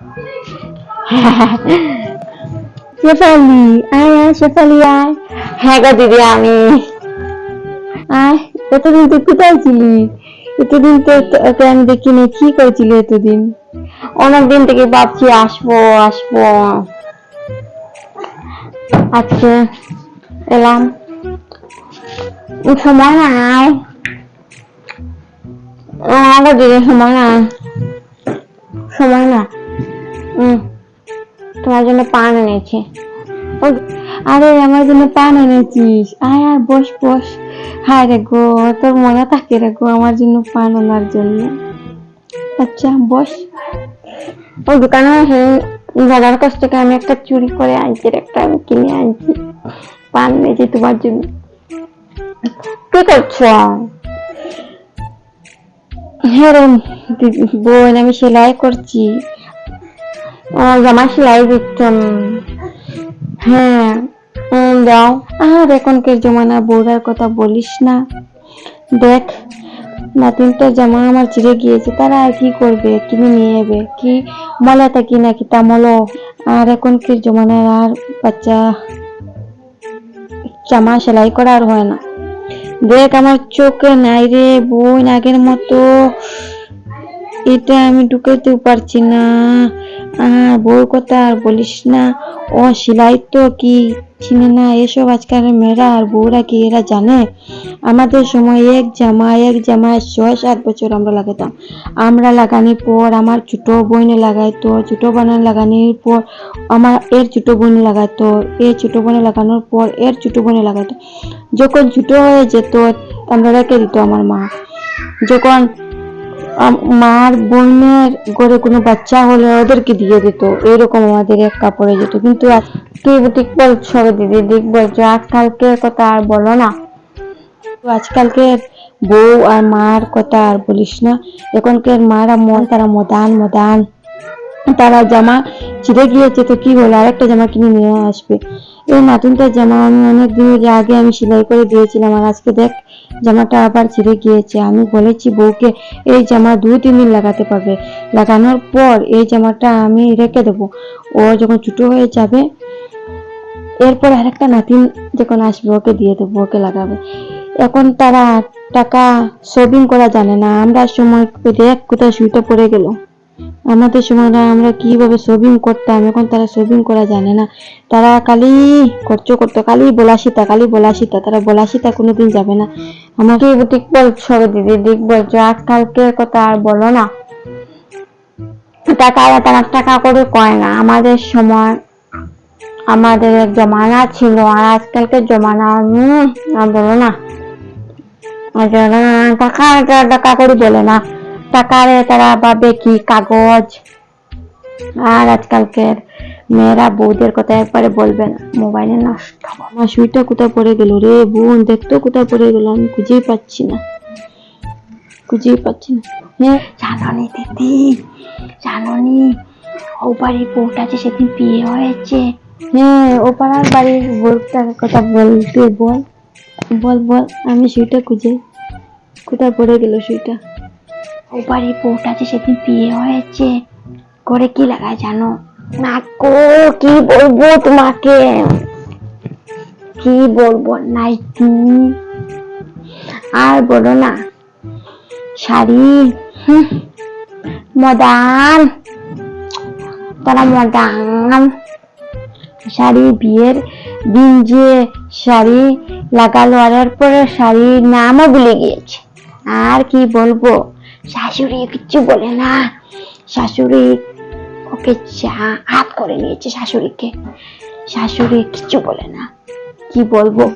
শেফালি আয় আয় শেফালি আয়। হ্যাঁ গো দিদি আমি। আয় এতদিন তুই কোথায় ছিলি? এতদিন তো আমি দেখিনি কি করেছিলি এতদিন? অনেকদিন থেকে ভাবছি আসব আসব। আজকে এলাম। সময় নাই। আমাকে দিদি সময় নাই। সময় না তোমার জন্য পান এনেছি। ও, আরে আমার জন্য পান এনেছিস। আয় আয় বস বস। হায় রে গো তোর মনে থাকে রে গো আমার জন্য পান আনার জন্য। আচ্ছা বস। ওই দোকানে দাদার কাছ থেকে আমি একটা চুরি করে আনছি একটা আমি কিনে আনছি। পান এনেছি তোমার জন্য। কি করছ? হ্যাঁ রে বোন আমি সেলাই করছি। ও জামা সেলাই দিচ্ছেন। হ্যাঁ দাও। আর এখনকার জমানা কথা বলিস না। দেখ, নাতিনটা জামা আমার ছিঁড়ে গিয়েছে, তারা আর কি করবে? কিনে নিয়ে যাবে কি নাকি তা মলো? আর এখনকার জমানার আর বাচ্চা জামা সেলাই করা আর হয় না। দেখ, আমার চোখে নাই রে বোন আগের মতো। এটা আমি ঢুকাইতেও পারছি না। বউর কথা আর বলিস না। ও সেলাই তো কি চিনে না এসব আজকাল মেয়েরা আর বউরা কি এরা জানে? আমাদের সময় এক জামা এক জামা ছয় সাত বছর আমরা লাগাতাম। আমরা লাগানোর পর আমার ছোট বোনে লাগাইতো, ছোট বোনে লাগানোর পর আমার এর ছোট বোনে লাগাতো এর ছোট বোনে লাগানোর পর এর ছোট বোনে লাগাতো যখন ছোট হয়ে যেত, আমরা রেখে দিত আমার মা। যখন মার বোনের ঘরে কোনো বাচ্চা হলে ওদেরকে দিয়ে দিত। এরকম আমাদের এক কাপড়ে যেত। কিন্তু তুই ঠিক বলছো দিদি ঠিক বলছো আজকালকের কথা আর বলো না। তো আজকালকের বউ আর মার কথা আর বলিস না। এখনকার মারা মন, তারা মদান মদান। তারা জামা ছিঁড়ে গিয়েছে তো কি হলো? আরেকটা জামা কিনে নিয়ে আসবে। এই নাতুনটার জামা আমি অনেক দিন আগে আমি সেলাই করে দিয়েছিলাম, আর আজকে দেখ জামাটা আবার ছিঁড়ে গিয়েছে। আমি বলেছি বউকে, এই জামা দুই তিন দিন লাগাতে পারবে। লাগানোর পর এই জামাটা আমি রেখে দেবো। ও যখন ছোটো হয়ে যাবে, এরপর আরেকটা নাতিন যখন আসবে, ওকে দিয়ে দেবো, ওকে লাগাবে। এখন তারা টাকা শপিং করা জানে না। আমরা সময় দেখ কোথায় শুইতে পড়ে গেল। আমাদের সময় আমরা কীভাবে শপিং করতাম, এখন তারা শপিং করা জানে না। তারা খালি খরচ করতো, খালি বলাসিতা খালি বলাসিতা, তারা বলাসিতা কোনোদিন যাবে না। আমাকে ঠিক বলছো দিদি, ঠিক বলছো। আজকালকে কথা আর বলো না। টাকা তারা টাকা করে কয় না। আমাদের সময় আমাদের এক জমানা ছিল, আর আজকালকার জমানা আর বলো না। আর টাকা- টাকা করে বলে না। টাকারে তারা ভাবে কি কাগজ? আর আজকালকের মেয়েরা বউদের কথা একবারে বলবে না। মোবাইলে নষ্ট আমার সুইটা কোথায় পড়ে গেল রে বোন? দেখতো কোথায় পড়ে গেল? আমি খুঁজেই পাচ্ছি না। খুঁজেই পাচ্ছি না। হ্যাঁ জাননি দিদি জাননি। ও বাড়ির বউটা যে সেদিন বিয়ে হয়েছে। হ্যাঁ ও পাড়ার বাড়ির বউটার কথা বলতে বল। বল বল আমি সুইটা খুঁজে। কোথায় পড়ে গেল সুইটা? ও বাড়ির বউটা যে সেদিন বিয়ে হয়েছে। করে কি লাগায় জানো? না গো, কি বলব তোমাকে? কি বলব? নাইটি আর বলো না। শাড়ি মদান তারা মদান শাড়ি, বিয়ের দিন যে শাড়ি লাগালো, আর এরপরে শাড়ির নামও ভুলে গিয়েছে। আর কি বলব? শাশুড়ি কিচ্ছু বলে না। শাশুড়ি ওকে চা হাত করে নিয়েছে শাশুড়িকে। শাশুড়ি কিচ্ছু বলে না। কি বলব?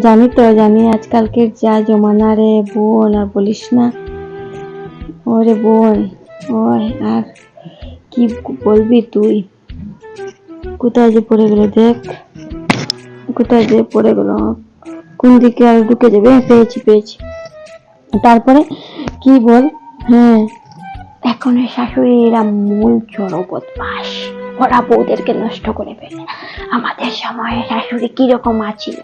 জানি তো, জানি আজকালকে যা জমানা রে বোন, আর বলিস না। ওরে বোন, ওই আর কি বলবি তুই? কোথায় যে পড়ে গেল দেখ। কোথায় যে পড়ে গেল। কোন দিকে আর ঢুকে যাবে? পেয়েছি পেয়েছি। তারপরে কি বল? হ্যাঁ। এখন এই শাশুড়িরা মূল জড় বদমাস ওরা বউদেরকে নষ্ট করে ফেলে। আমাদের সময়ে শাশুড়ি কীরকম আছিল?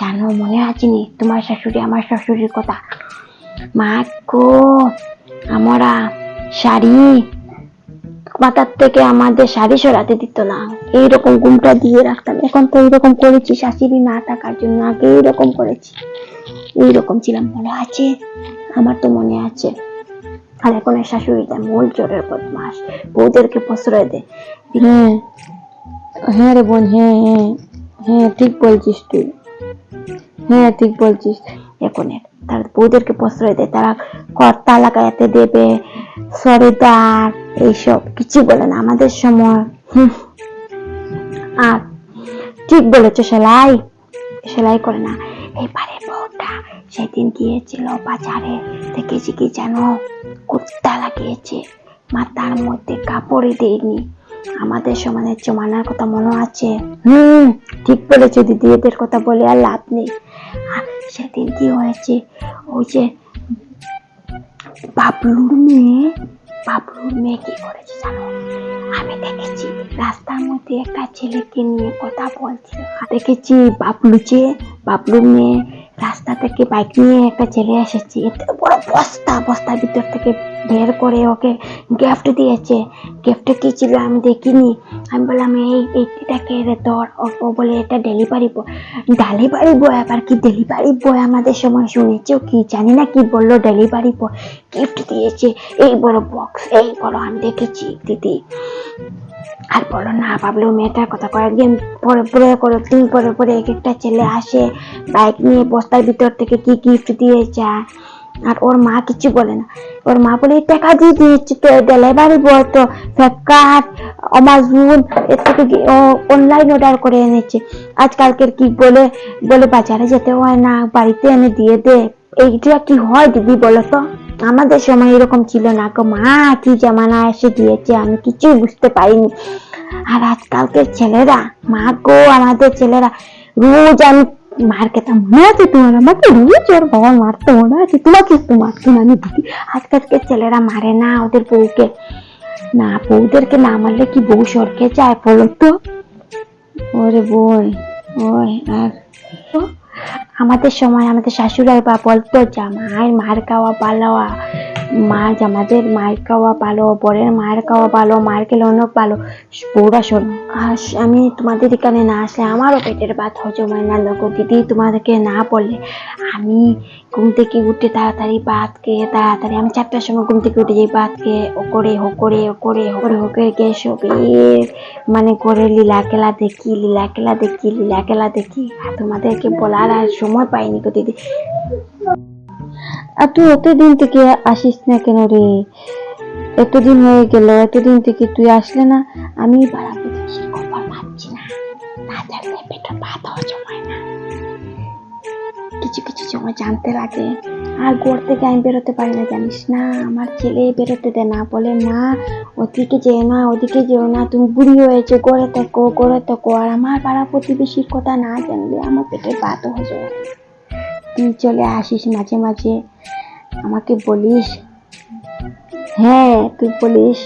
জানো মনে আছে নি? তোমার শাশুড়ি আমার শাশুড়ির কথা? মা গো আমরা শাড়ি মাথার থেকে আমাদের শাড়ি সরাতে দিত না। এইরকম ঘুমটা দিয়ে রাখতাম। এখন তো এইরকম করেছি শাশুড়ি না থাকার জন্য আগে এইরকম করেছি। এইরকম ছিলাম মনে আছে? আমার তো মনে আছে। আর এখন এই শাশুড়িটা মূল চোরের বদমাস বউদেরকে প্রশ্রয় দেয় হ্যাঁ। হ্যাঁ রে বোন হ্যাঁ হ্যাঁ। হ্যাঁ ঠিক বলছিস তুই। হ্যাঁ ঠিক বলছিস। এখন তার বউদেরকে প্রশ্রয় দেয় তারা কর্তা লাগাইতে দেবে সরিদার এইসব। কিছু বলে না আমাদের সময়। হুম। আর ঠিক বলেছ সেলাই। সেলাই করে না। বউটা সেদিন গিয়েছিল বাজারে দেখেছি কি জানো কুর্তা লাগিয়েছে। মাথার মধ্যে কাপড়ই দেয়নি। আমাদের সমানের জমানার কথা মনে আছে? হুম ঠিক বলেছ দিদি এদের কথা বলে আর লাভ নেই। সেদিন কি হয়েছে? ওই যে বাবলুর মেয়ে বাবলুর মেয়ে কি করেছে জানো? আমি দেখেছি রাস্তার মধ্যে একটা ছেলেকে নিয়ে কথা বলছিল। দেখেছি বাবলু যে বাবলুর মেয়ে রাস্তা থেকে বাইক নিয়ে একটা ছেলে এসেছে। এত বড় বস্তা, বস্তার ভিতর থেকে বের করে ওকে গিফট দিয়েছে। গিফটে কি ছিল আমি দেখিনি। আমি বললাম, এই এইটা কে রে তোর? ও ও বলে, এটা ডেলিভারি বয় ডেলিভারি বয় আবার কি ডেলিভারি বয় আমাদের সময় শুনেছো কি? জানি না কি বলল ডেলিভারি বয় গিফট দিয়েছে। এই বড় বক্স এই বড়, আমি দেখেছি, দিদি। আর বলো না, বাবলু মেয়েটার কথা কয়েকদিন পরে পরে করে দিন পরে পরে এক একটা ছেলে আসে বাইক নিয়ে বস্তার ভিতর থেকে কি গিফট দিয়ে যায়। আর ওর মা কিছু বলে না। ওর মা বলে, টাকা দিয়ে দিয়েছি তো ডেলিভারি বয় তো, ফ্লিপকার্ট অ্যামাজন এর থেকে অনলাইন অর্ডার করে এনেছে। আজকালকের কি বলে বলে বাজারে যেতে হয় না, বাড়িতে এনে দিয়ে দে। এইটা কি হয় দিদি বলো তো? আমাদের সময় এরকম ছিল না গো মা, কি জামানা এসে দিয়েছে আমি কিছুই বুঝতে পারিনি। আর আজকালকের ছেলেরা, মা গো, আমাদের ছেলেরা রোজ আমি মার খেতাম মনে আছে তোমার? আমাকে রোজ ওর বাবা মারতো মনে আছে। তোমাকে আমি দিদি ছেলেরা মারে না ওদের বউকে। না, বউদেরকে না মারলে কি বউ সরকে যায় বলো তো? ওরে বোন ওই আর আমাদের সময় আমাদের শাশুড়াই বা বলতো আর মার খাওয়া ভালো মা জামাদের মায়ের খাওয়া ভালো, বরের মায়ের খাওয়া ভালো মার খেলে অনেক ভালো। বউরা শোন। আর আমি তোমাদের এখানে না আসলে আমারও পেটের ভাত হজম হয় না লোক। দিদি তোমাদেরকে না বললে আমি ঘুম থেকে উঠে তাড়াতাড়ি ভাত খেয়ে তাড়াতাড়ি আমি চারটার সময় ঘুম থেকে উঠে যাই, ভাত খেয়ে ও করে হো করে, ও করে হো করে হো করে, গিয়ে সবের মানে করে লীলা খেলা দেখি, লীলা খেলা দেখি, লীলা খেলা দেখি। আর তোমাদেরকে বলার আর সময় পাইনি গো দিদি। আর তুই এতদিন থেকে আসিস না কেন রে? এতদিন হয়ে গেল, এতদিন থেকে তুই আসলে না, আমি কিছু কিছু সময় জানতে লাগে, আর ঘর থেকে আমি বেরোতে পারি না, জানিস না? আমার ছেলে বেরোতে দেয় না, বলে, মা, ওদিকে যেও না, ওদিকে যেও না, তুমি বুড়ি হয়েছে গড়ে থাকো গড়ে থাকো। আর আমার পাড়া প্রতিবেশীর কথা না জানলে আমার পেটে ভাত হজম না। তুই চলে আসিস মাঝে মাঝে। আমাকে বলিস? হ্যাঁ তুই বলিস।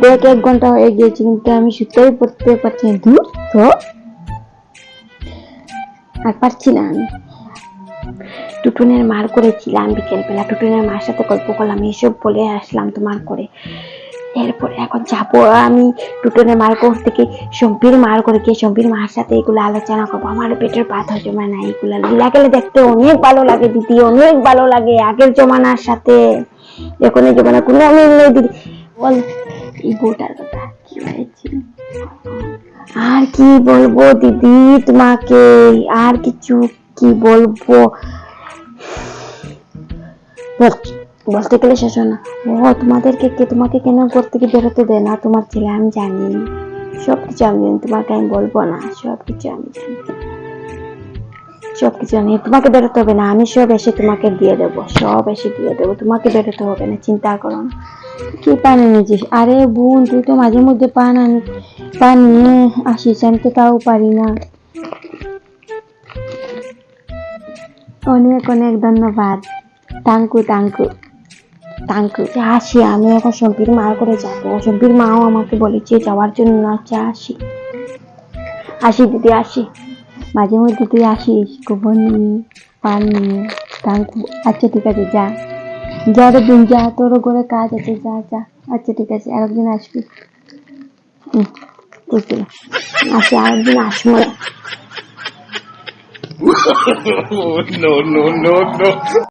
দেখ, এক ঘণ্টা হয়ে গিয়েছে, কিন্তু আমি শুতেই পড়তে পারছি না। তো আর পারছি না আমি। টুটুনের মার করেছিলাম বিকেলবেলা। টুটুনের মার সাথে গল্প করলাম এইসব বলে আসলাম তোমার করে। এরপরে এখন যাব আমি টুটুনের মার কোর্স থেকে সম্পির মার করে গিয়ে সম্পির মার সাথে এগুলো আলোচনা করব। আমার পেটের পাত হজমে না এগুলো। লীলা গেলে দেখতে অনেক ভালো লাগে দিদি, অনেক ভালো লাগে আগের জমানার সাথে। এখন এই জমানা কোনো মিল নেই দিদি। বল, এই বউটার কথা কি হয়েছে? আর কি বলব দিদি তোমাকে? আর কিছু কি বলব? বল- বলতে গেলে শেষ হয় না। ও তোমাদেরকে কে তোমাকে কেন ঘর থেকে বেরোতে দেয় না? তোমার ছেলে, আমি জানি। সব কিছু আমি জানি, তোমাকে আমি বলব না। সব কিছু আমি জানি। সব কিছু জানি তোমাকে বেরোতে হবে না, আমি সব এসে তোমাকে দিয়ে দেবো। সব এসে দিয়ে দেবো। তোমাকে বেরোতে হবে না, চিন্তা করো না। কি পান এনেছিস আরে বোন, তুই তো মাঝে মধ্যে পান আনি পান নিয়ে আসিস, আমি তো তাও পারি না। অনেক অনেক ধন্যবাদ। তাঙ্কু তাঙ্কু তাঙ্কু আসি আমি এখন সম্পির মার করে যাব। সম্পির মাও আমাকে বলেছে যাওয়ার জন্য। আচ্ছা আসি। আসি দিদি আসি। মাঝে মধ্যে তুই আসিস গোবর নিয়ে পান নিয়ে তাঙ্কু আচ্ছা ঠিক আছে যা। যা রে বোন যা তোর ঘরে কাজ আছে যা যা। আচ্ছা ঠিক আছে আরেকদিন আসবি। হুম বুঝলাম আচ্ছা আরেকদিন আসব no, no, no, no.